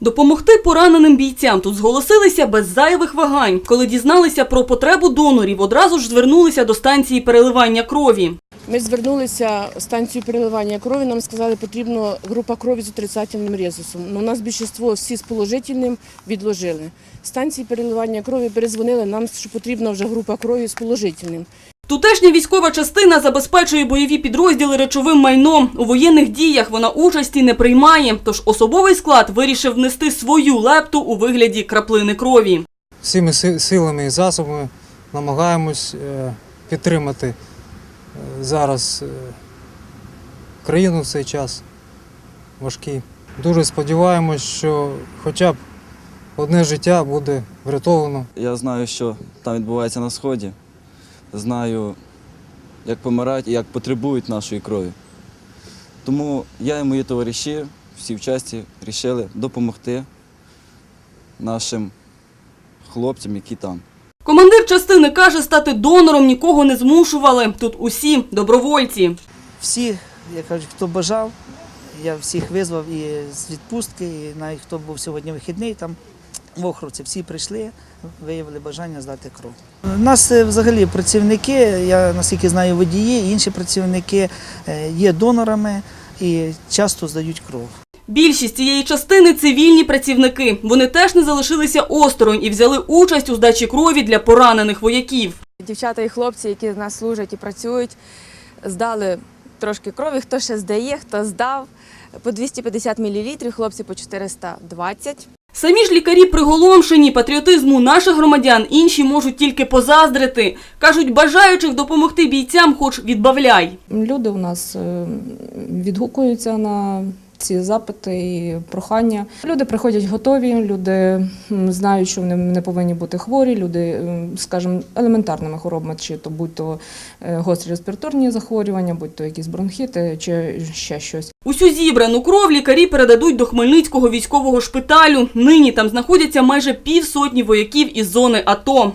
Допомогти пораненим бійцям тут зголосилися без зайвих вагань. Коли дізналися про потребу донорів, одразу ж звернулися до станції переливання крові. Ми звернулися в станцію переливання крові. Нам сказали, що потрібна група крові з отрицательним резусом. Ну, у нас більшість всі з положительним відложили. Станції переливання крові перезвонили нам, що потрібна вже група крові з положительним. Тутешня військова частина забезпечує бойові підрозділи речовим майном. У воєнних діях вона участі не приймає, тож особовий склад вирішив внести свою лепту у вигляді краплини крові. всіми силами і засобами намагаємось е, підтримати е, зараз е, країну в цей час важкий. Дуже сподіваємось, що хоча б одне життя буде врятовано. Я знаю, що там відбувається на сході. Знаю, як помирають і як потребують нашої крові. Тому я і мої товариші всі в часті вирішили допомогти нашим хлопцям, які там. Командир частини каже, стати донором нікого не змушували. Тут усі добровольці. всі, як кажуть, хто бажав, я всіх визвав і з відпустки, і навіть хто був сьогодні вихідний, там в Охровці всі прийшли, виявили бажання здати кров. У нас е, взагалі працівники, я наскільки знаю, водії, інші працівники е, є донорами і часто здають кров. Більшість цієї частини цивільні працівники. Вони теж не залишилися осторонь і взяли участь у здачі крові для поранених вояків. Дівчата і хлопці, які в нас служать і працюють, здали трошки крові. Хто ще здає, хто здав. По 250 мл, хлопці по 420. Самі ж лікарі приголомшені патріотизму наших громадян інші можуть тільки позаздрити. Кажуть, бажаючих допомогти бійцям хоч відбавляй. Люди у нас е, відгукуються на ці запити і прохання. Люди приходять готові, люди знають, що вони не повинні бути хворі. Люди, скажімо, елементарними хворобами, чи то будь то е, гострі респіраторні захворювання, будь то якісь бронхіти, чи ще щось. Усю зібрану кров лікарі передадуть до Хмельницького військового шпиталю. Нині там знаходяться майже півсотні вояків із зони АТО.